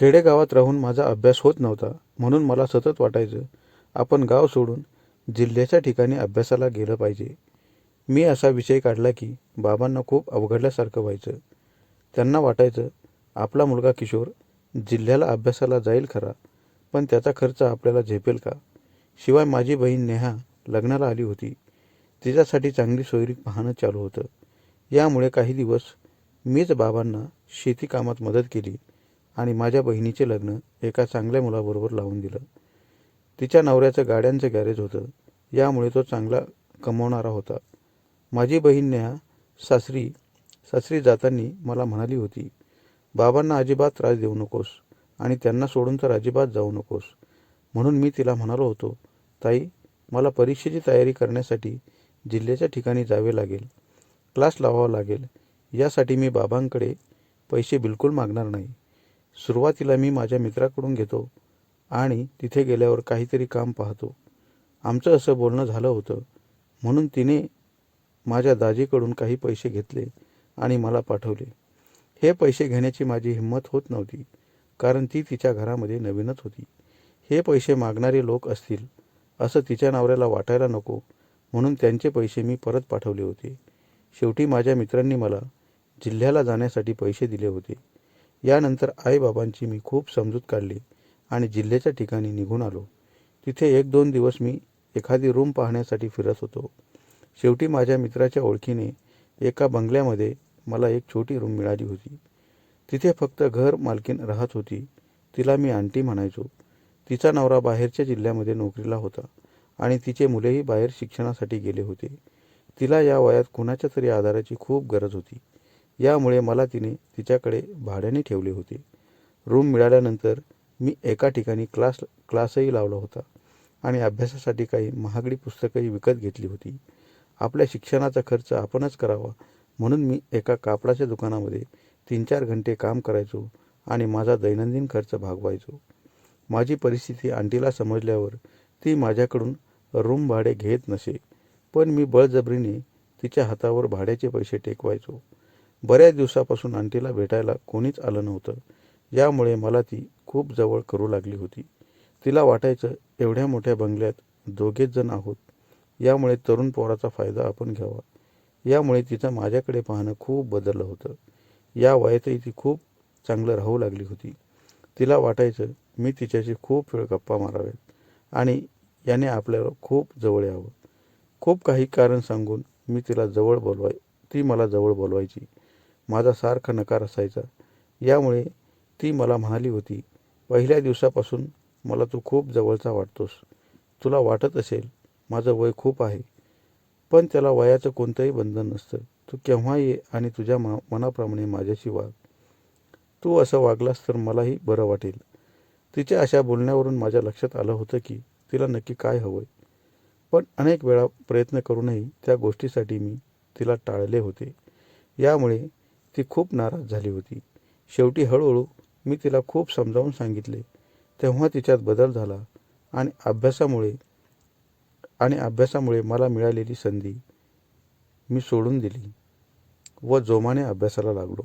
खेडेगावात राहून माझा अभ्यास होत नव्हता म्हणून मला सतत वाटायचं आपण गाव सोडून जिल्ह्याच्या ठिकाणी अभ्यासाला गेलं पाहिजे. मी असा विषय काढला की बाबांना खूप अवघडल्यासारखं व्हायचं. त्यांना वाटायचं आपला मुलगा किशोर जिल्ह्याला अभ्यासाला जाईल खरा पण त्याचा खर्च आपल्याला झेपेल का? शिवाय माझी बहीण नेहा लग्नाला आली होती. तिच्यासाठी चांगली सोयरी पाहणं चालू होतं. यामुळे काही दिवस मीच बाबांना शेती कामात मदत केली. आणि माझ्या बहिणीचे लग्न एका चांगल्या मुलाबरोबर लावून दिलं. तिच्या नवऱ्याचं गाड्यांचं गॅरेज होतं. यामुळे तो चांगला कमवणारा होता. माझी बहीण नेहा सासरी सासरी जाताना मला म्हणाली होती बाबांना अजिबात त्रास देऊ नकोस आणि त्यांना सोडून तर अजिबात जाऊ नकोस. म्हणून मी तिला म्हणालो होतो ताई मला परीक्षेची तयारी करण्यासाठी जिल्ह्याच्या ठिकाणी जावे लागेल. क्लास लावावा लागेल. यासाठी मी बाबांकडे पैसे बिलकुल मागणार नाही. सुरुवातीला मी माझ्या मित्राकडून घेतो आणि तिथे गेल्यावर काहीतरी काम पाहतो. आमचं असं बोलणं झालं होतं. म्हणून तिने माझ्या दाजीकडून काही पैसे घेतले आणि मला पाठवले. हे पैसे घेण्याची माझी हिंमत होत नव्हती कारण ती तिच्या घरामध्ये नवीनच होती. हे पैसे मागणारे लोक असतील असं तिच्या नवऱ्याला वाटायला नको म्हणून त्यांचे पैसे मी परत पाठवले होते. शेवटी माझ्या मित्रांनी मला जिल्ह्याला जाण्यासाठी पैसे दिले होते. यानंतर आईबाबांची मी खूप समजूत काढली आणि जिल्ह्याच्या ठिकाणी निघून आलो. तिथे एक दोन दिवस मी एखादी रूम पाहण्यासाठी फिरत होतो. शेवटी माझ्या मित्राच्या ओळखीने एका बंगल्यामध्ये मला एक छोटी रूम मिळाली होती. तिथे फक्त घर मालकीन राहत होती. तिला मी आंटी म्हणायचो. तिचा नवरा बाहेरच्या जिल्ह्यामध्ये नोकरीला होता आणि तिचे मुलेही बाहेर शिक्षणासाठी गेले होते. तिला या वयात कुणाच्या तरी आधाराची खूप गरज होती. यामुळे मला तिने तिच्याकडे भाड्याने ठेवले होते. रूम मिळाल्यानंतर मी एका ठिकाणी क्लास क्लासही लावला होता आणि अभ्यासासाठी काही महागडी पुस्तकंही विकत घेतली होती. आपल्या शिक्षणाचा खर्च आपणच करावा म्हणून मी एका कापडाच्या दुकानामध्ये तीन चार घंटे काम करायचो आणि माझा दैनंदिन खर्च भागवायचो. माझी परिस्थिती आंटीला समजल्यावर ती माझ्याकडून रूम भाडे घेत नसे पण मी बळजबरीने तिच्या हातावर भाड्याचे पैसे टेकवायचो. बऱ्याच दिवसापासून आंटीला भेटायला कोणीच आलं नव्हतं. यामुळे मला ती खूप जवळ करू लागली होती. तिला वाटायचं एवढ्या मोठ्या बंगल्यात दोघेच जण आहोत. यामुळे तरुण पोराचा फायदा आपण घ्यावा. यामुळे तिचं माझ्याकडे पाहणं खूप बदललं होतं. या वयातही ती खूप चांगलं राहू लागली होती. तिला वाटायचं मी तिच्याशी खूप वेळ गप्पा माराव्यात आणि याने आपल्याला खूप जवळ यावं. खूप काही कारण सांगून मी तिला जवळ बोलवाय ती मला जवळ बोलवायची. माझा सारखा नकार असायचा. यामुळे ती मला म्हणाली होती पहिल्या दिवसापासून मला तू खूप जवळचा वाटतोस. तुला वाटत असेल माझं वय खूप आहे पण त्याला वयाचं कोणतंही बंधन नसतं. तू केव्हा ये आणि तुझ्या मा मनाप्रमाणे माझ्याशी वाग. तू असं वागलास तर मलाही बरं वाटेल. तिच्या अशा बोलण्यावरून माझ्या लक्षात आलं होतं की तिला नक्की काय हवंय. पण अनेक वेळा प्रयत्न करूनही त्या गोष्टीसाठी मी तिला टाळले होते. यामुळे ती खूप नाराज झाली होती. शेवटी हळूहळू मी तिला खूप समजावून सांगितले. तेव्हा तिच्यात बदल झाला आणि अभ्यासामुळे आणि अभ्यासामुळे मला मिळालेली संधी मी सोडून दिली व जोमाने अभ्यासाला लागलो.